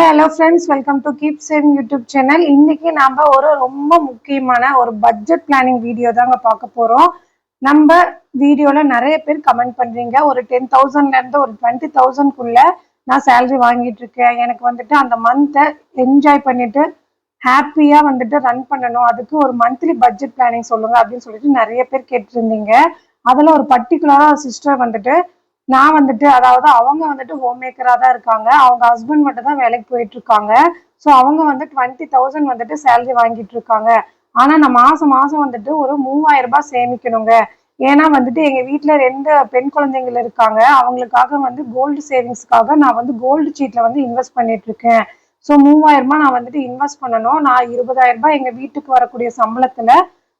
Hi hello friends welcome to keep saving YouTube channel இன்னைக்கு நாம ஒரு ரொம்ப முக்கியமான ஒரு பட்ஜெட் பிளானிங் வீடியோ தாங்க பார்க்க போகிறோம் நம்ம வீடியோவில் நிறைய பேர் கமெண்ட் பண்ணுறீங்க ஒரு டென் தௌசண்ட்ல இருந்து ஒரு டுவெண்ட்டி தௌசண்ட்குள்ள நான் சேலரி வாங்கிட்டு இருக்கேன். எனக்கு வந்துட்டு அந்த மந்த்தை என்ஜாய் பண்ணிட்டு ஹாப்பியாக வந்துட்டு ரன் பண்ணணும். அதுக்கு ஒரு மந்த்லி பட்ஜெட் பிளானிங் சொல்லுங்க அப்படின்னு சொல்லிட்டு நிறைய பேர் கேட்டிருந்தீங்க. அதில் ஒரு பர்டிகுலராக சிஸ்டர் வந்துட்டு நான் வந்துட்டு அதாவது அவங்க வந்துட்டு ஹோம் மேக்கராக தான் இருக்காங்க. அவங்க ஹஸ்பண்ட் மட்டும் தான் வேலைக்கு போயிட்டு இருக்காங்க. ஸோ அவங்க வந்து டுவெண்ட்டி தௌசண்ட் வந்துட்டு சேலரி வாங்கிட்டு இருக்காங்க. ஆனா நான் மாசம் மாசம் வந்துட்டு ஒரு மூவாயிரம் ரூபாய் சேமிக்கணுங்க. ஏன்னா வந்துட்டு எங்கள் வீட்டில் ரெண்டு பெண் குழந்தைங்கள் இருக்காங்க. அவங்களுக்காக வந்து கோல்டு சேவிங்ஸ்க்காக நான் வந்து கோல்டு சீட்டில் வந்து இன்வெஸ்ட் பண்ணிட்டு இருக்கேன். ஸோ மூவாயிரம் ரூபாய் நான் வந்துட்டு இன்வெஸ்ட் பண்ணணும். நான் இருபதாயிரம் ரூபாய் எங்கள் வீட்டுக்கு வரக்கூடிய சம்பளத்துல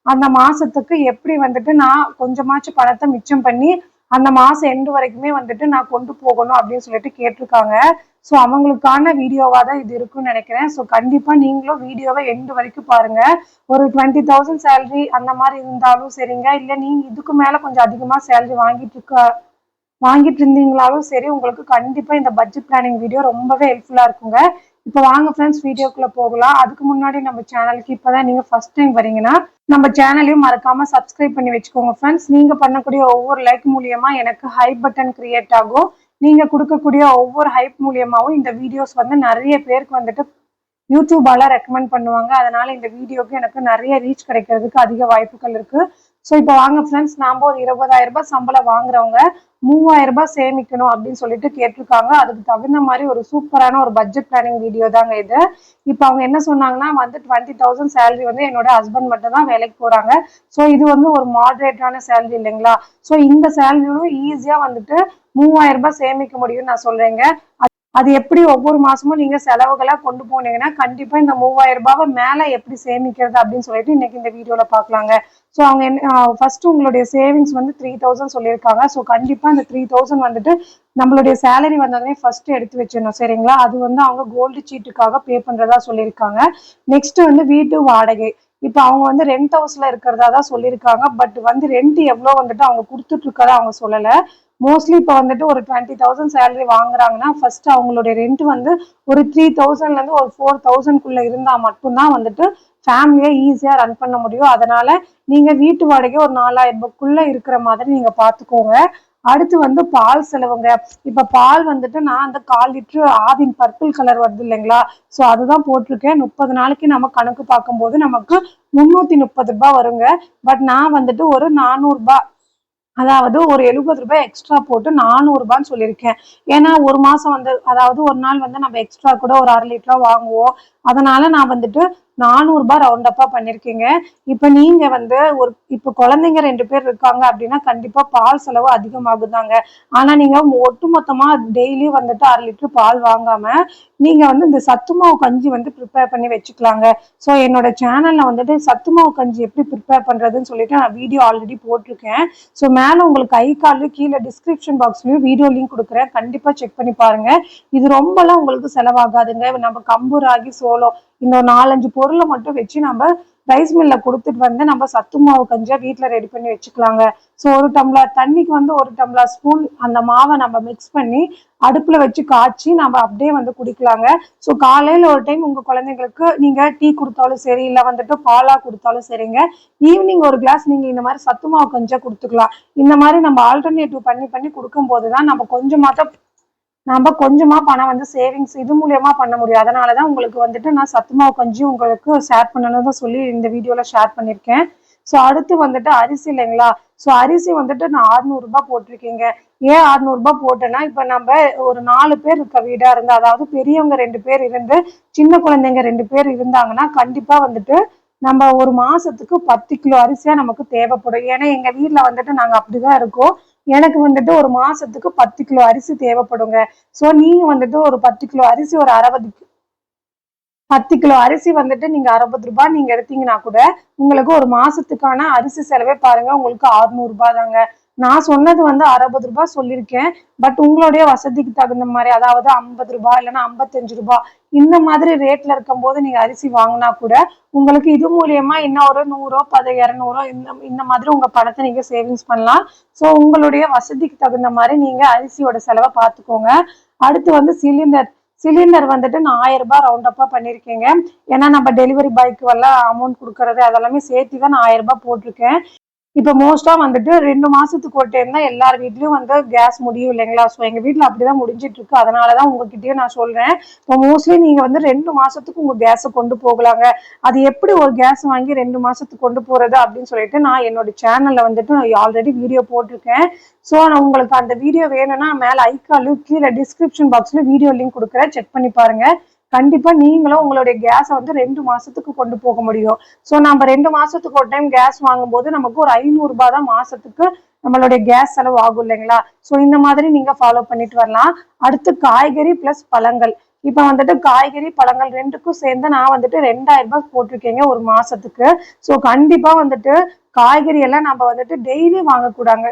அந்த மாசத்துக்கு எப்படி வந்துட்டு நான் கொஞ்சமாச்சும் பணத்தை மிச்சம் பண்ணி அந்த மாசம் எண்டு வரைக்குமே வந்துட்டு நான் கொண்டு போகணும் அப்படின்னு சொல்லிட்டு கேட்டிருக்காங்க. ஸோ அவங்களுக்கான வீடியோவாக தான் இது இருக்குன்னு நினைக்கிறேன். ஸோ கண்டிப்பாக நீங்களும் வீடியோவை எண்டு வரைக்கும் பாருங்க. ஒரு டுவெண்ட்டி தௌசண்ட் சேலரி அந்த மாதிரி இருந்தாலும் சரிங்க. இல்லை நீங்கள் இதுக்கு மேலே கொஞ்சம் அதிகமாக சேலரி வாங்கிட்டு இருக்க வாங்கிட்டு இருந்தீங்களாலும் சரி உங்களுக்கு கண்டிப்பாக இந்த பட்ஜெட் பிளானிங் வீடியோ ரொம்பவே ஹெல்ப்ஃபுல்லாக இருக்குங்க. இப்போ வாங்க ஃப்ரெண்ட்ஸ் வீடியோக்குள்ள போகலாம். அதுக்கு முன்னாடி நம்ம சேனலுக்கு இப்பதான் நீங்க ஃபர்ஸ்ட் டைம் வரீங்கன்னா நம்ம சேனலையும் மறக்காம சப்ஸ்கிரைப் பண்ணி வச்சுக்கோங்க ஃப்ரெண்ட்ஸ் நீங்க பண்ணக்கூடிய ஒவ்வொரு லைக் மூலியமா எனக்கு ஹைப் பட்டன் கிரியேட் ஆகும். நீங்க கொடுக்கக்கூடிய ஒவ்வொரு ஹைப் மூலியமாவும் இந்த வீடியோஸ் வந்து நிறைய பேருக்கு வந்துட்டு யூடியூபால ரெக்கமெண்ட் பண்ணுவாங்க. அதனால இந்த வீடியோக்கு எனக்கு நிறைய ரீச் கிடைக்கிறதுக்கு அதிக வாய்ப்புகள் இருக்கு. ஸோ இப்போ வாங்க ஃப்ரெண்ட்ஸ் நாம ஒரு இருபதாயிரம் ரூபாய் சம்பளம் வாங்குறவங்க மூவாயிரம் ரூபாய் சேமிக்கணும் அப்படின்னு சொல்லிட்டு கேட்டிருக்காங்க. அதுக்கு தகுந்த மாதிரி ஒரு சூப்பரான ஒரு பட்ஜெட் பிளானிங் வீடியோ தாங்க இது. இப்போ அவங்க என்ன சொன்னாங்கன்னா வந்து டுவெண்ட்டி தௌசண்ட் சேலரி வந்து என்னோட ஹஸ்பண்ட் மட்டும் தான் வேலைக்கு போறாங்க. ஸோ இது வந்து ஒரு மாடரேட்டான சேலரி இல்லைங்களா? ஸோ இந்த சேலரியும் ஈஸியா வந்துட்டு மூவாயிரம் ரூபாய் சேமிக்க முடியும்னு நான் சொல்றேங்க. அது எப்படி ஒவ்வொரு மாசமும் நீங்க செலவுகளா கொண்டு போனீங்கன்னா கண்டிப்பா இந்த மூவாயிரம் ரூபாவை மேல எப்படி சேமிக்கிறது அப்படின்னு சொல்லிட்டு இன்னைக்கு இந்த வீடியோல பாக்கலாங்க ஸோ அவங்க என்ன ஃபர்ஸ்ட் உங்களுடைய சேவிங்ஸ் வந்து த்ரீ தௌசண்ட் சொல்லியிருக்காங்க. ஸோ கண்டிப்பாக அந்த த்ரீ தௌசண்ட் வந்துட்டு நம்மளுடைய சேலரி வந்தோடனே ஃபர்ஸ்ட் எடுத்து வச்சிடணும் சரிங்களா? அது வந்து அவங்க கோல்டு சீட்டுக்காக பே பண்ணுறதா சொல்லியிருக்காங்க. நெக்ஸ்ட் வந்து வீட்டு வாடகை. இப்போ அவங்க வந்து ரெண்ட் ஹவுஸ்ல இருக்கிறதா தான் சொல்லியிருக்காங்க. பட் வந்து ரெண்ட் எவ்வளோ வந்துட்டு அவங்க கொடுத்துட்டு இருக்கதா அவங்க சொல்லலை. மோஸ்ட்லி இப்போ வந்துட்டு ஒரு டுவெண்ட்டி தௌசண்ட் சேலரி வாங்குறாங்கன்னா ஃபர்ஸ்ட் அவங்களுடைய ரெண்ட் வந்து ஒரு த்ரீ தௌசண்ட்லேருந்து ஒரு ஃபோர் தௌசண்ட்குள்ளே இருந்தால் மட்டும்தான் வந்துட்டு ஃபேமிலியை ஈஸியாக ரன் பண்ண முடியும். அதனால நீங்கள் வீட்டு வாடகை ஒரு நாலாயிரம் ரூபாய்க்குள்ளே இருக்கிற மாதிரி நீங்கள் பார்த்துக்கோங்க அடுத்து வந்து பால் செலவுங்க. இப்ப பால் வந்துட்டு நான் அந்த கால் லிட்டரு ஆவின் பர்பிள் கலர் வருது இல்லைங்களா? ஸோ அதுதான் போட்டிருக்கேன். முப்பது நாளைக்கு நம்ம கணக்கு பார்க்கும்போது நமக்கு முந்நூற்றி முப்பது ரூபாய் வருங்க. பட் நான் வந்துட்டு ஒரு நானூறுரூபா அதாவது ஒரு எழுபது ரூபாய் எக்ஸ்ட்ரா போட்டு நானூறுபான்னு சொல்லியிருக்கேன். ஏன்னா ஒரு மாசம் வந்து அதாவது ஒரு நாள் வந்து நம்ம எக்ஸ்ட்ரா கூட ஒரு அரை லிட்டரா வாங்குவோம். அதனால நான் வந்துட்டு நானூறு ரூபாய் ரவுண்ட் அப்பா பண்ணிருக்கீங்க. இப்ப நீங்க வந்து ஒரு இப்ப குழந்தைங்க ரெண்டு பேர் இருக்காங்க அப்படின்னா கண்டிப்பா பால் செலவு அதிகமாகுதாங்க. ஆனா நீங்க ஒட்டுமொத்தமா டெய்லி வந்துட்டு அரை லிட்டர் பால் வாங்காம நீங்க வந்து இந்த சத்து மாவு கஞ்சி வந்து ப்ரிப்பேர் பண்ணி வச்சுக்கலாங்க. ஸோ என்னோட சேனல்ல வந்துட்டு சத்து மாவு கஞ்சி எப்படி ப்ரிப்பேர் பண்றதுன்னு சொல்லிட்டு நான் வீடியோ ஆல்ரெடி போட்டிருக்கேன். ஸோ மேல உங்களுக்கு கை காலு கீழே டிஸ்கிரிப்ஷன் பாக்ஸ்லயும் வீடியோ லிங்க் கொடுக்குறேன். கண்டிப்பா செக் பண்ணி பாருங்க. இது ரொம்பலாம் உங்களுக்கு செலவாகாதுங்க. நம்ம கம்பு ராகி சோளம் இந்த நாலஞ்சு பொருளை மட்டும் வச்சு நம்ம ரைஸ் மில்ல கொடுத்துட்டு வந்து நம்ம சத்து மாவு கஞ்சியா வீட்டுல ரெடி பண்ணி வச்சுக்கலாங்க. ஸோ ஒரு டம்ளர் தண்ணிக்கு வந்து ஒரு டம்ளர் ஸ்பூன் அந்த மாவை நம்ம மிக்ஸ் பண்ணி அடுப்புல வச்சு காய்ச்சி நம்ம அப்படியே வந்து குடிக்கலாங்க. ஸோ காலையில ஒரு டைம் உங்க குழந்தைங்களுக்கு நீங்க டீ கொடுத்தாலும் சரி இல்லை வந்துட்டு பாலா கொடுத்தாலும் சரிங்க. ஈவினிங் ஒரு கிளாஸ் நீங்க இந்த மாதிரி சத்து மாவு கஞ்சா கொடுத்துக்கலாம். இந்த மாதிரி நம்ம ஆல்டர்னேட்டிவ் பண்ணி பண்ணி கொடுக்கும்போது போதுதான் நம்ம கொஞ்சமாத்த நம்ம கொஞ்சமா பணம் வந்து சேவிங்ஸ் இது மூலியமா பண்ண முடியும். அதனாலதான் உங்களுக்கு வந்துட்டு நான் சத்துமாவு கஞ்சி உங்களுக்கு ஷேர் பண்ணணும்னு சொல்லி இந்த வீடியோல ஷேர் பண்ணிருக்கேன் ஸோ அடுத்து வந்துட்டு அரிசி இல்லைங்களா? ஸோ அரிசி வந்துட்டு நான் அறுநூறு ரூபாய் போட்டிருக்கீங்க. ஏன் அறுநூறு ரூபாய் போட்டேன்னா இப்போ நம்ம ஒரு நாலு பேர் இருக்க வீடா இருந்து அதாவது பெரியவங்க ரெண்டு பேர் இருந்து சின்ன குழந்தைங்க ரெண்டு பேர் இருந்தாங்கன்னா கண்டிப்பா வந்துட்டு நம்ம ஒரு மாசத்துக்கு பத்து கிலோ அரிசியா நமக்கு தேவைப்படும். ஏன்னா எங்க வீட்டுல வந்துட்டு நாங்க அப்படிதான் இருக்கோம். எனக்கு வந்துட்டு ஒரு மாசத்துக்கு பத்து கிலோ அரிசி தேவைப்படுங்க. ஸோ நீங்க வந்துட்டு ஒரு பத்து கிலோ அரிசி ஒரு அறுபது பத்து கிலோ அரிசி வந்துட்டு நீங்க அறுபது ரூபாய் நீங்க எடுத்தீங்கன்னா கூட உங்களுக்கு ஒரு மாசத்துக்கான அரிசி செலவே பாருங்க. உங்களுக்கு அறுநூறு ரூபாய் தாங்க நான் சொன்னது வந்து அறுபது ரூபாய் சொல்லியிருக்கேன். பட் உங்களுடைய வசதிக்கு தகுந்த மாதிரி அதாவது ஐம்பது ரூபாய் இல்லைன்னா ஐம்பத்தஞ்சு ரூபாய் இந்த மாதிரி ரேட்ல இருக்கும் போது நீங்க அரிசி வாங்கினா கூட உங்களுக்கு இது மூலியமா இன்னும் ஒரு நூறோ பத இரநூறோ இந்த இந்த மாதிரி உங்க பணத்தை நீங்க சேவிங்ஸ் பண்ணலாம். ஸோ உங்களுடைய வசதிக்கு தகுந்த மாதிரி நீங்க அரிசியோட செலவை பார்த்துக்கோங்க. அடுத்து வந்து சிலிண்டர் சிலிண்டர் வந்துட்டு நான் ஆயிரம் ரூபாய் ரவுண்ட் அப்பா பண்ணியிருக்கேங்க. ஏன்னா நம்ம டெலிவரி பாய்க்கு எல்லாம் அமௌண்ட் கொடுக்கறது அதெல்லாமே சேர்த்து தான் நான் ஆயிரம் ரூபாய் போட்டிருக்கேன். இப்போ மோஸ்டா வந்துட்டு ரெண்டு மாசத்துக்கு ஒரு டைம் தான் எல்லார் வீட்லயும் வந்து கேஸ் முடியும் இல்லைங்களா? ஸோ எங்க அப்படி அப்படிதான் முடிஞ்சிட்டு இருக்கு. அதனாலதான் உங்ககிட்டயே நான் சொல்றேன். இப்போ மோஸ்ட்லி நீங்க வந்து ரெண்டு மாசத்துக்கு உங்க கேஸை கொண்டு போகலாங்க. அது எப்படி ஒரு கேஸ் வாங்கி ரெண்டு மாசத்துக்கு கொண்டு போறது அப்படின்னு சொல்லிட்டு நான் என்னோட சேனல்ல வந்துட்டு ஆல்ரெடி வீடியோ போட்டிருக்கேன். ஸோ நான் உங்களுக்கு அந்த வீடியோ வேணும்னா மேலே ஐக்காலும் கீழே டிஸ்கிரிப்ஷன் பாக்ஸ்ல வீடியோ லிங்க் கொடுக்குறேன். செக் பண்ணி பாருங்க. கண்டிப்பா நீங்களும் உங்களுடைய கேஸை வந்து ரெண்டு மாசத்துக்கு கொண்டு போக முடியும். ஸோ நம்ம ரெண்டு மாசத்துக்கு ஒரு டைம் கேஸ் வாங்கும்போது நமக்கு ஒரு ஐநூறு ரூபாய் தான் மாசத்துக்கு நம்மளுடைய கேஸ் செலவு ஆகும் இல்லைங்களா? ஸோ இந்த மாதிரி நீங்க ஃபாலோ பண்ணிட்டு வரலாம். அடுத்து காய்கறி பிளஸ் பழங்கள். இப்போ வந்துட்டு காய்கறி பழங்கள் ரெண்டுக்கும் சேர்ந்து நான் வந்துட்டு ரெண்டாயிரம் ரூபாய் போட்டிருக்கேங்க ஒரு மாசத்துக்கு. ஸோ கண்டிப்பா வந்துட்டு காய்கறி எல்லாம் நம்ம வந்துட்டு டெய்லி வாங்கக்கூடாங்க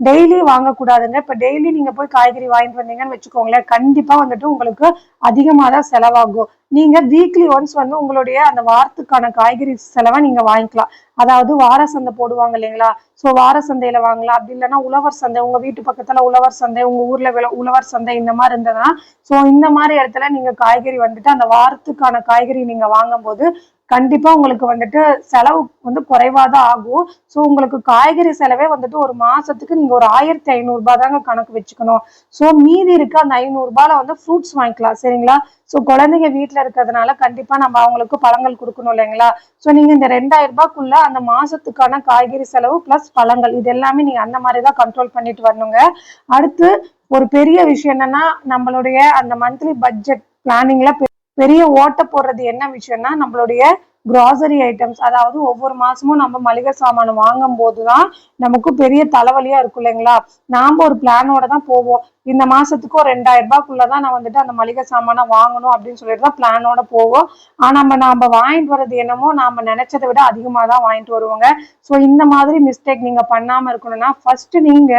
டெய்லி வாங்கக்கூடாதுங்க. இப்போ டெய்லி நீங்க போய் காய்கறி வாங்கிட்டு வந்தீங்கன்னு வச்சுக்கோங்களேன் கண்டிப்பா வந்துட்டு உங்களுக்கு அதிகமாக தான் செலவாகும். நீங்க வீக்லி ஒன்ஸ் வந்து உங்களுடைய அந்த வாரத்துக்கான காய்கறி செலவை நீங்க வாங்கிக்கலாம். அதாவது வார சந்தை போடுவாங்க இல்லைங்களா? ஸோ வார சந்தையில வாங்கலாம். அப்படி இல்லைன்னா உழவர் சந்தை உங்க வீட்டு பக்கத்துல உழவர் சந்தை உங்க ஊர்ல வில- உழவர் சந்தை இந்த மாதிரி இருந்ததுன்னா ஸோ இந்த மாதிரி இடத்துல நீங்க காய்கறி வந்துட்டு அந்த வாரத்துக்கான காய்கறி நீங்க வாங்கும்போது கண்டிப்பா உங்களுக்கு வந்துட்டு செலவு வந்து குறைவா தான் ஆகும். ஸோ உங்களுக்கு காய்கறி செலவே வந்துட்டு ஒரு மாசத்துக்கு நீங்க ஒரு ஆயிரத்தி ஐநூறுரூபா தாங்க கணக்கு வச்சுக்கணும். ஸோ மீதி இருக்க அந்த ஐநூறுரூபால வந்து ஃப்ரூட்ஸ் வாங்கிக்கலாம் சரிங்களா? ஸோ குழந்தைங்க வீட்ல இருக்கிறதுனால கண்டிப்பா நம்ம அவங்களுக்கு பழங்கள் கொடுக்கணும் இல்லைங்களா? ஸோ நீங்க இந்த ரெண்டாயிரம் ரூபாய்க்குள்ள அந்த மாசத்துக்கான காய்கறி செலவு ப்ளஸ் பழங்கள் இது எல்லாமே நீங்க அந்த மாதிரி தான் கண்ட்ரோல் பண்ணிட்டு வரணுங்க. அடுத்து ஒரு பெரிய விஷயம் என்னன்னா நம்மளுடைய அந்த மந்த்லி பட்ஜெட் பிளானிங்ல பெரிய ஓட்ட போடுறது என்ன விஷயம்னா நம்மளுடைய கிராசரி ஐட்டம்ஸ் அதாவது ஒவ்வொரு மாசமும் நம்ம மளிகை சாமான் வாங்கும் போதுதான் நமக்கு பெரிய தலைவலியா இருக்கும் இல்லைங்களா? நாம ஒரு பிளானோட தான் போவோம். இந்த மாசத்துக்கு ஒரு ரெண்டாயிரம் ரூபாய்க்குள்ளதான் நான் வந்துட்டு அந்த மளிகை சாமானை வாங்கணும் அப்படின்னு சொல்லிட்டு தான் பிளானோட போவோம். ஆனா நம்ம நாம வாங்கிட்டு வர்றது என்னமோ நாம நினைச்சதை விட அதிகமா தான் வாங்கிட்டு வருவோங்க. ஸோ இந்த மாதிரி மிஸ்டேக் நீங்க பண்ணாம இருக்கணும்னா ஃபர்ஸ்ட் நீங்க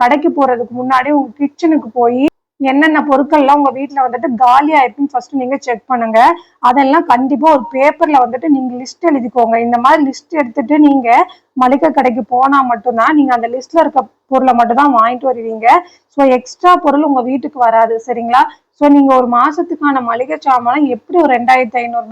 கடைக்கு போறதுக்கு முன்னாடி உங்க கிச்சனுக்கு போய் என்னென்ன பொருட்கள்லாம் உங்க வீட்டில் வந்துட்டு காலியா ஆயிருக்குன்னு ஃபர்ஸ்ட் நீங்க செக் பண்ணுங்க. அதெல்லாம் கண்டிப்பா ஒரு பேப்பர்ல வந்துட்டு நீங்க லிஸ்ட் எழுதிக்கோங்க. இந்த மாதிரி லிஸ்ட் எடுத்துட்டு நீங்க மளிகை கடைக்கு போனா மட்டும்தான் நீங்க அந்த லிஸ்ட்ல இருக்க பொருளை மட்டும் தான் வாங்கிட்டு வருவீங்க. ஸோ எக்ஸ்ட்ரா பொருள் உங்க வீட்டுக்கு வராது சரிங்களா? ஸோ நீங்க ஒரு மாசத்துக்கான மளிகை சாமானம் எப்படி ஒரு ரெண்டாயிரத்தி ஐநூறு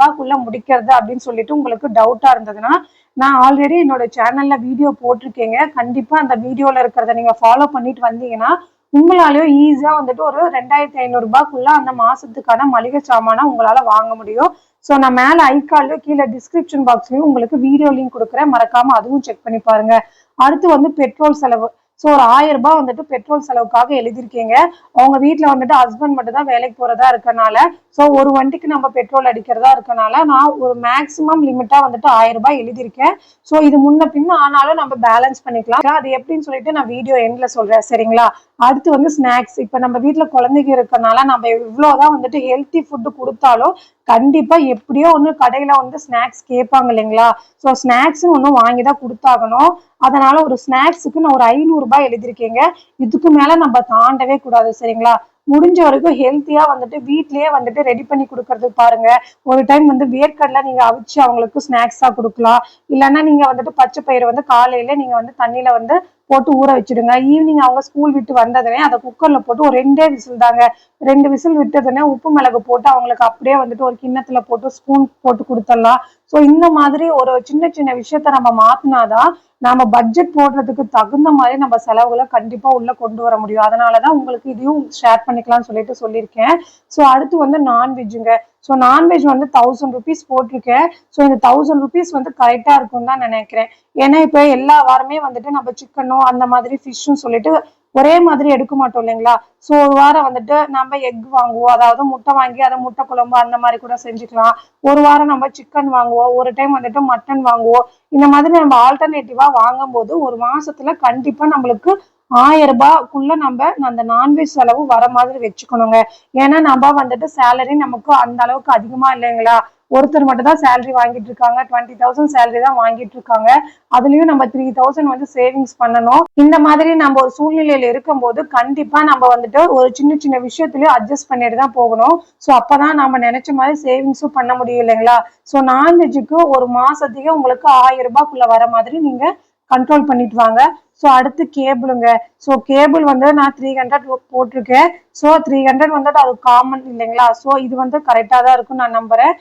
முடிக்கிறது அப்படின்னு சொல்லிட்டு உங்களுக்கு டவுட்டா இருந்ததுன்னா நான் ஆல்ரெடி என்னோட சேனல்ல வீடியோ போட்டிருக்கேங்க. கண்டிப்பா அந்த வீடியோல இருக்கிறத நீங்க ஃபாலோ பண்ணிட்டு வந்தீங்கன்னா உங்களாலேயும் ஈஸியா வந்துட்டு ஒரு ரெண்டாயிரத்தி ஐநூறுரூபாக்குள்ள அந்த மாசத்துக்கான மளிகை சாமானை உங்களால வாங்க முடியும். ஸோ நான் மேல ஐக்கார்லயும் கீழே டிஸ்கிரிப்ஷன் பாக்ஸ்லயும் உங்களுக்கு வீடியோ லிங்க் கொடுக்குறேன். மறக்காம அதுவும் செக் பண்ணி பாருங்க. அடுத்து வந்து பெட்ரோல் செலவு. ஸோ ஒரு ஆயிரம் ரூபாய் வந்துட்டு பெட்ரோல் செலவுக்காக எழுதிருக்கீங்க அவங்க வீட்ல வந்துட்டு ஹஸ்பண்ட் மட்டும் தான் வேலைக்கு போறதா இருக்கனால ஸோ ஒரு வண்டிக்கு நம்ம பெட்ரோல் அடிக்கிறதா இருக்கனால நான் ஒரு மேக்ஸிமம் லிமிட்டா வந்துட்டு ஆயிரம் ரூபாய் எழுதியிருக்கேன். ஸோ இது முன்ன பின்ன ஆனாலும் நம்ம பேலன்ஸ் பண்ணிக்கலாம். அது எப்படின்னு சொல்லிட்டு நான் வீடியோ எண்ட்ல சொல்றேன் சரிங்களா? அடுத்து வந்து ஸ்நாக்ஸ் இப்போ நம்ம வீட்டில் குழந்தைங்க இருக்கறனால நம்ம இவ்வளவுதான் வந்துட்டு ஹெல்த்தி ஃபுட்டு கொடுத்தாலும் கண்டிப்பா எப்படியோ ஒன்று கடையில வந்து ஸ்நாக்ஸ் கேட்பாங்க இல்லைங்களா? ஸோ ஸ்நாக்ஸ்னு ஒன்று வாங்கி தான் கொடுத்தாகணும். அதனால ஒரு ஸ்நாக்ஸுக்கு நான் ஒரு ஐநூறு எழுதியிருக்கீங்க எழுதியிருக்கேங்க. இதுக்கு மேல நம்ம தாண்டவே கூடாது சரிங்களா? முடிஞ்ச வரைக்கும் ஹெல்த்தியா வந்துட்டு வீட்லயே வந்துட்டு ரெடி பண்ணி கொடுக்கறதுக்கு பாருங்க. ஒரு டைம் வந்து வேர்க்கடலை நீங்க அவிச்சு அவங்களுக்கு ஸ்நாக்ஸா கொடுக்கலாம். இல்லைன்னா நீங்க வந்துட்டு பச்சை பயிறு வந்து காலையில நீங்க வந்து தண்ணியில வந்து போட்டு ஊற வச்சிடுங்க. ஈவினிங் அவங்க ஸ்கூல் விட்டு வந்ததுனே அதை குக்கர்ல போட்டு ஒரு ரெண்டே விசில் தாங்க. ரெண்டு விசில் விட்டதுனே உப்பு மிளகு போட்டு அவங்களுக்கு அப்படியே வந்துட்டு ஒரு கிண்ணத்துல போட்டு ஸ்பூன் போட்டு கொடுத்துடலாம். ஸோ இந்த மாதிரி ஒரு சின்ன சின்ன விஷயத்த நம்ம மாத்தினாதான் நாம பட்ஜெட் போடுறதுக்கு தகுந்த மாதிரி நம்ம செலவுகளை கண்டிப்பா உள்ள கொண்டு வர முடியும். அதனாலதான் உங்களுக்கு இதையும் ஷேர் பண்ணிக்கலாம்னு சொல்லிட்டு சொல்லியிருக்கேன். ஸோ அடுத்து வந்து நான்வெஜ்ஜுங்க ஸோ நான்வெஜ் வந்து தௌசண்ட் ருபீஸ் போட்டிருக்கேன். ஸோ இந்த தௌசண்ட் ருபீஸ் வந்து கரெக்டா இருக்கும்னு தான் நினைக்கிறேன். ஏன்னா இப்போ எல்லா வாரமே வந்துட்டு நம்ம சிக்கனோ அந்த மாதிரி ஃபிஷ்ஷும் சொல்லிட்டு ஒரே மாதிரி எடுக்க மாட்டோம் இல்லைங்களா? ஸோ ஒரு வாரம் வந்துட்டு நம்ம எக் வாங்குவோம். அதாவது முட்டை வாங்கி அதை முட்டை குழம்பு அந்த மாதிரி கூட செஞ்சுக்கலாம். ஒரு வாரம் நம்ம சிக்கன் வாங்குவோம். ஒரு டைம் வந்துட்டு மட்டன் வாங்குவோம். இந்த மாதிரி நம்ம ஆல்டர்னேட்டிவா வாங்கும்போது ஒரு மாசத்துல கண்டிப்பா நம்மளுக்கு ஆயிரம் ரூபாய்க்குள்ள நம்ம அந்த நான்வெஜ் செலவு வர மாதிரி வச்சுக்கணுங்க. ஏன்னா நம்ம வந்துட்டு சேலரி நமக்கு அந்த அளவுக்கு அதிகமா இல்லைங்களா? ஒருத்தர் மட்டும் தான் சேலரி வாங்கிட்டு இருக்காங்க. டுவெண்ட்டி தௌசண்ட் சேலரி தான் வாங்கிட்டு இருக்காங்க. அதுலயும் நம்ம த்ரீ தௌசண்ட் வந்து சேவிங்ஸ் பண்ணணும். இந்த மாதிரி நம்ம ஒரு சூழ்நிலையில இருக்கும்போது கண்டிப்பா நம்ம வந்துட்டு ஒரு சின்ன சின்ன விஷயத்துலயும் அட்ஜஸ்ட் பண்ணிட்டு தான் போகணும். ஸோ அப்பதான் நம்ம நினைச்ச மாதிரி சேவிங்ஸும் பண்ண முடியும் இல்லைங்களா? ஸோ நான்வெஜ்ஜுக்கு ஒரு மாசத்துக்கு உங்களுக்கு ஆயிரம் ரூபாய்க்குள்ள வர மாதிரி நீங்க கண்ட்ரோல் பண்ணிட்டு வாங்க. ஸோ அடுத்து கேபிளுங்க ஸோ கேபிள் வந்து நான் த்ரீ ஹண்ட்ரட் போட்டிருக்கேன். ஸோ த்ரீ ஹண்ட்ரட் வந்துட்டு அது காமன் இல்லைங்களா? ஸோ இது வந்து கரெக்டாக தான் இருக்கும் நான் நம்புறேன்.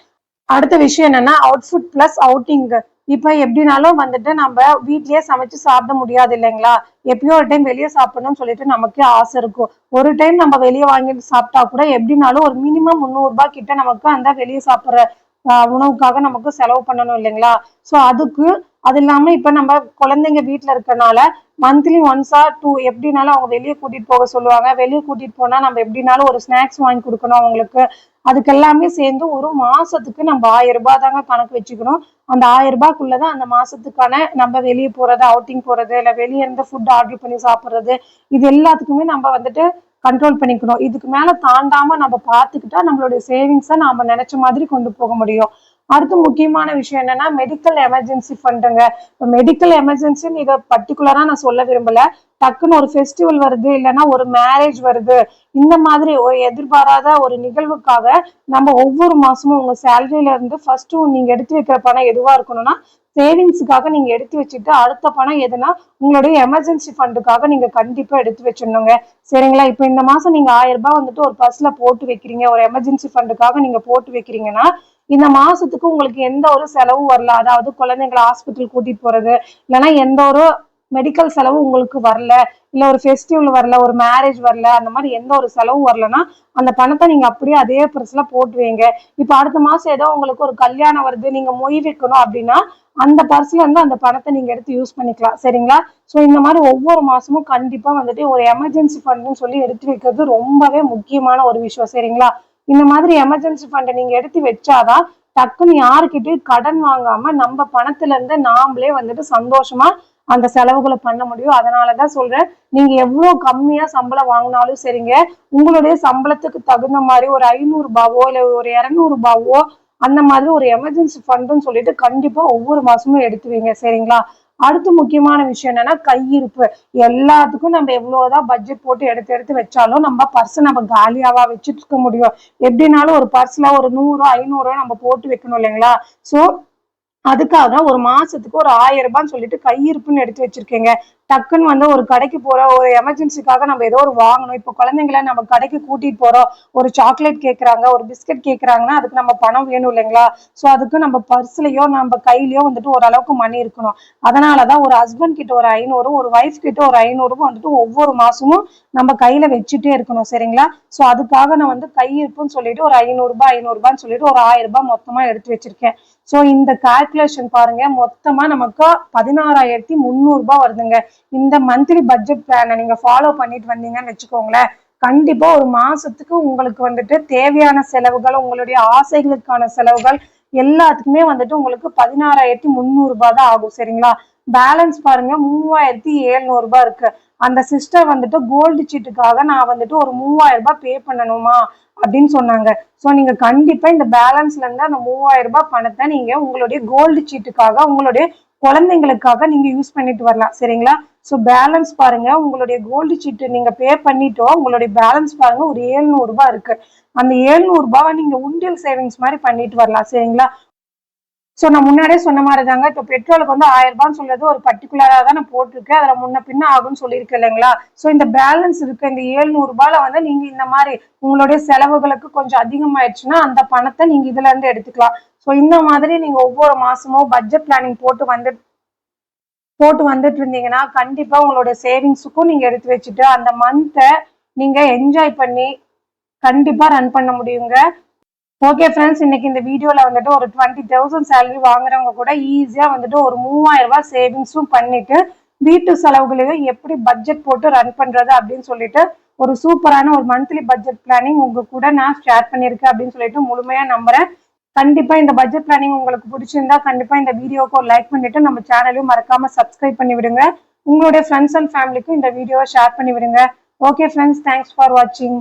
அடுத்த விஷயம் என்னன்னா அவுட்ஃபுட் பிளஸ் அவுட்டிங் இப்போ எப்படினாலும் வந்துட்டு நம்ம வீட்லயே சமைச்சு சாப்பிட முடியாது இல்லைங்களா? எப்பயோ ஒரு டைம் வெளியே சாப்பிடணும்னு சொல்லிட்டு நமக்கே ஆசை இருக்கும். ஒரு டைம் நம்ம வெளியே வாங்கிட்டு சாப்பிட்டா கூட எப்படினாலும் ஒரு மினிமம் முந்நூறுபா கிட்ட நமக்கு அந்த வெளியே சாப்பிட்ற உணவுக்காக நமக்கு செலவு பண்ணணும் இல்லைங்களா? ஸோ அதுக்கு அது இல்லாம இப்ப நம்ம குழந்தைங்க வீட்ல இருக்கறனால மந்த்லி ஒன்ஸா டூ எப்படினாலும் அவங்க வெளியே கூட்டிட்டு போக சொல்லுவாங்க. வெளியே கூட்டிட்டு போனா நம்ம எப்படினாலும் ஒரு ஸ்நாக்ஸ் வாங்கி கொடுக்கணும் அவங்களுக்கு. அதுக்கெல்லாமே சேர்ந்து ஒரு மாசத்துக்கு நம்ம ஆயிரம் ரூபாய் தாங்க கணக்கு வச்சுக்கணும். அந்த ஆயிரம் ரூபாய்க்குள்ளதான் அந்த மாசத்துக்கான நம்ம வெளியே போறது அவுட்டிங் போறது இல்ல வெளியே இருந்து ஃபுட் ஆர்டர் பண்ணி சாப்பிடுறது. இது எல்லாத்துக்குமே நம்ம வந்துட்டு கண்ட்ரோல் பண்ணிக்கணும். இதுக்கு மேல தாண்டாம நம்ம பார்த்துக்கிட்டா நம்மளுடைய சேவிங்ஸை நாம நினைச்ச மாதிரி கொண்டு போக முடியும். அடுத்து முக்கியமான விஷயம் என்னன்னா மெடிக்கல் எமர்ஜென்சி ஃபண்டுங்க இப்போ மெடிக்கல் எமர்ஜென்சின்னு இதை பர்டிகுலராக நான் சொல்ல விரும்பல. டக்குன்னு ஒரு ஃபெஸ்டிவல் வருது இல்லைன்னா ஒரு மேரேஜ் வருது. இந்த மாதிரி ஒரு எதிர்பாராத ஒரு நிகழ்வுக்காக நம்ம ஒவ்வொரு மாசமும் உங்க சேலரியில இருந்து நீங்கள் நீங்க எடுத்து வைக்கிற பணம் எதுவா இருக்கணும்னா சேவிங்ஸுக்காக நீங்க எடுத்து வச்சுட்டு அடுத்த பணம் எதுனா உங்களுடைய எமர்ஜென்சி ஃபண்டுக்காக நீங்க கண்டிப்பா எடுத்து வச்சிடணுங்க. சரிங்களா? இப்போ இந்த மாசம் நீங்க ஆயிரம் ரூபாய் வந்துட்டு ஒரு பர்ஸ்ல போட்டு வைக்கிறீங்க. ஒரு எமர்ஜென்சி ஃபண்டுக்காக நீங்க போட்டு வைக்கிறீங்கன்னா இந்த மாசத்துக்கு உங்களுக்கு எந்த ஒரு செலவும் வரல. அதாவது குழந்தைங்களை ஹாஸ்பிட்டல் கூட்டிட்டு போறது இல்லைன்னா எந்த ஒரு மெடிக்கல் செலவு உங்களுக்கு வரல இல்ல ஒரு ஃபெஸ்டிவல் வரல ஒரு மேரேஜ் வரல அந்த மாதிரி எந்த ஒரு செலவும் வரலன்னா அந்த பணத்தை நீங்க அப்படியே அதே பர்ஸ்ல போட்டுருவீங்க இப்போ அடுத்த மாசம் ஏதோ உங்களுக்கு ஒரு கல்யாணம் வருது நீங்க மொய் வைக்கணும் அப்படின்னா அந்த பர்ஸ்ல இருந்து அந்த பணத்தை நீங்க எடுத்து யூஸ் பண்ணிக்கலாம். சரிங்களா? ஸோ இந்த மாதிரி ஒவ்வொரு மாசமும் கண்டிப்பா வந்துட்டு ஒரு எமர்ஜென்சி ஃபண்ட்னு சொல்லி எடுத்து வைக்கிறது ரொம்பவே முக்கியமான ஒரு விஷயம். சரிங்களா? இந்த மாதிரி எமர்ஜென்சி ஃபண்டை நீங்க எடுத்து வச்சாதான் டக்குன்னு யாருக்கிட்டையும் கடன் வாங்காம நம்ம பணத்துல இருந்து நாமளே வந்துட்டு சந்தோஷமா அந்த செலவுகளை பண்ண முடியும். அதனாலதான் சொல்றேன் நீங்க எவ்வளவு கம்மியா சம்பளம் வாங்கினாலும் சரிங்க. உங்களுடைய சம்பளத்துக்கு தகுந்த மாதிரி ஒரு ஐநூறு ரூபாவோ இல்ல ஒரு இருநூறு ரூபாவோ அந்த மாதிரி ஒரு எமர்ஜென்சி ஃபண்டுன்னு சொல்லிட்டு கண்டிப்பா ஒவ்வொரு மாசமும் எடுத்துவீங்க சரிங்களா? அடுத்து முக்கியமான விஷயம் என்னன்னா கையிருப்பு. எல்லாத்துக்கும் நம்ம எவ்வளவுதான் பட்ஜெட் போட்டு எடுத்து எடுத்து வச்சாலும் நம்ம பர்ஸ் நம்ம காலியாவா வச்சுட்டு இருக்க முடியும். எப்படினாலும் ஒரு பர்ஸ்ல ஒரு நூறு ஐநூறு நம்ம போட்டு வைக்கணும் இல்லைங்களா? சோ அதுக்காக ஒரு மாசத்துக்கு ஒரு ஆயிரம் ரூபான்னு சொல்லிட்டு கையிருப்புன்னு எடுத்து வச்சிருக்கீங்க. டக்குன்னு வந்து ஒரு கடைக்கு போறோம். ஒரு எமர்ஜென்சிக்காக நம்ம ஏதோ ஒரு வாங்கணும். இப்போ குழந்தைங்கள நம்ம கடைக்கு கூட்டிட்டு போறோம். ஒரு சாக்லேட் கேட்குறாங்க ஒரு பிஸ்கட் கேட்குறாங்கன்னா அதுக்கு நம்ம பணம் வேணும் இல்லைங்களா? ஸோ அதுக்கு நம்ம பர்ஸ்லயோ நம்ம கையிலயோ வந்துட்டு ஓரளவுக்கு மணி இருக்கணும். அதனாலதான் ஒரு ஹஸ்பண்ட் கிட்ட ஒரு ஐநூறு ஒரு ஒய்ஃப் கிட்ட ஒரு ஐநூறும் வந்துட்டு ஒவ்வொரு மாசமும் நம்ம கையில வச்சுட்டே இருக்கணும். சரிங்களா? ஸோ அதுக்காக நான் வந்து கையிருப்புன்னு சொல்லிட்டு ஒரு ஐநூறுபா ஐநூறுபான்னு சொல்லிட்டு ஒரு ஆயிரம் ரூபாய் மொத்தமா எடுத்து வச்சிருக்கேன். ஸோ இந்த கால்குலேஷன் பாருங்க மொத்தமா நமக்கு பதினாறாயிரத்தி முந்நூறுபா வருதுங்க. இந்த மந்த்லி பட்ஜெட் பிளானை நீங்கள் ஃபாலோ பண்ணிட்டு வந்தீங்கன்னு வச்சுக்கோங்களேன் கண்டிப்பா ஒரு மாசத்துக்கு உங்களுக்கு வந்துட்டு தேவையான செலவுகள் உங்களுடைய ஆசைகளுக்கான செலவுகள் எல்லாத்துக்குமே வந்துட்டு உங்களுக்கு பதினாறாயிரத்தி முந்நூறுபா தான் ஆகும் சரிங்களா? பேலன்ஸ் பாருங்க மூவாயிரத்தி எழுநூறுபா இருக்கு. அந்த சிஸ்டர் வந்துட்டு கோல்டு சீட்டுக்காக நான் வந்துட்டு ஒரு மூவாயிரம் ரூபாய் பே பண்ணணுமா அப்படின்னு சொன்னாங்க. ஸோ நீங்க கண்டிப்பா இந்த பேலன்ஸ்ல இருந்து அந்த மூவாயிரம் ரூபாய் பணத்தை நீங்க உங்களுடைய கோல்டு சீட்டுக்காக உங்களுடைய குழந்தைங்களுக்காக நீங்க யூஸ் பண்ணிட்டு வரலாம். சரிங்களா? ஸோ பேலன்ஸ் பாருங்க உங்களுடைய கோல்டு சீட்டு நீங்க பே பண்ணிட்டோ உங்களுடைய பேலன்ஸ் பாருங்க ஒரு ஏழ்நூறு ரூபாய் இருக்கு. அந்த ஏழ்நூறு ரூபாவை நீங்க உண்டியல் சேவிங்ஸ் மாதிரி பண்ணிட்டு வரலாம். சரிங்களா? ஸோ நான் முன்னாடியே சொன்ன மாதிரி தாங்க இப்போ பெட்ரோலுக்கு வந்து ஆயிரம் ரூபான்னு சொல்றது ஒரு பர்டிகுலராக தான் நான் போட்டிருக்கேன் அதில் முன்ன பின்ன ஆகும்னு சொல்லியிருக்கேன் இல்லைங்களா? ஸோ இந்த பேலன்ஸ் இருக்கு. இந்த ஏழ்நூறு வந்து நீங்க இந்த மாதிரி உங்களுடைய செலவுகளுக்கு கொஞ்சம் அதிகமாயிடுச்சுன்னா அந்த பணத்தை நீங்க இதுல இருந்து எடுத்துக்கலாம். ஸோ இந்த மாதிரி நீங்க ஒவ்வொரு மாசமும் பட்ஜெட் பிளானிங் போட்டு வந்து போட்டு வந்துட்டு இருந்தீங்கன்னா கண்டிப்பா உங்களுடைய சேவிங்ஸுக்கும் நீங்க எடுத்து வச்சுட்டு அந்த மந்த்தை நீங்க என்ஜாய் பண்ணி கண்டிப்பா ரன் பண்ண முடியுங்க. ஓகே ஃப்ரெண்ட்ஸ் இன்னைக்கு இந்த வீடியோவில் வந்துட்டு ஒரு டுவெண்ட்டி தௌசண்ட் சேலரி வாங்குறவங்க கூட ஈஸியாக வந்துட்டு ஒரு மூவாயிரம் ரூபாய் சேவிங்ஸும் பண்ணிட்டு வீட்டு செலவுகளையும் எப்படி பட்ஜெட் போட்டு ரன் பண்ணுறது அப்படின்னு சொல்லிட்டு ஒரு சூப்பரான ஒரு மந்த்லி பட்ஜெட் பிளானிங் உங்க கூட நான் ஷேர் பண்ணியிருக்கேன் அப்படின்னு சொல்லிட்டு முழுமையாக நம்புறேன். கண்டிப்பாக இந்த பட்ஜெட் பிளானிங் உங்களுக்கு பிடிச்சிருந்தா கண்டிப்பாக இந்த வீடியோவுக்கு ஒரு லைக் பண்ணிட்டு நம்ம சேனலையும் மறக்காம சப்ஸ்கிரைப் பண்ணி விடுங்க. உங்களுடைய ஃப்ரெண்ட்ஸ் அண்ட் ஃபேமிலிக்கும் இந்த வீடியோவை ஷேர் பண்ணி விடுங்க. ஓகே ஃப்ரெண்ட்ஸ் தேங்க்ஸ் ஃபார் வாட்சிங்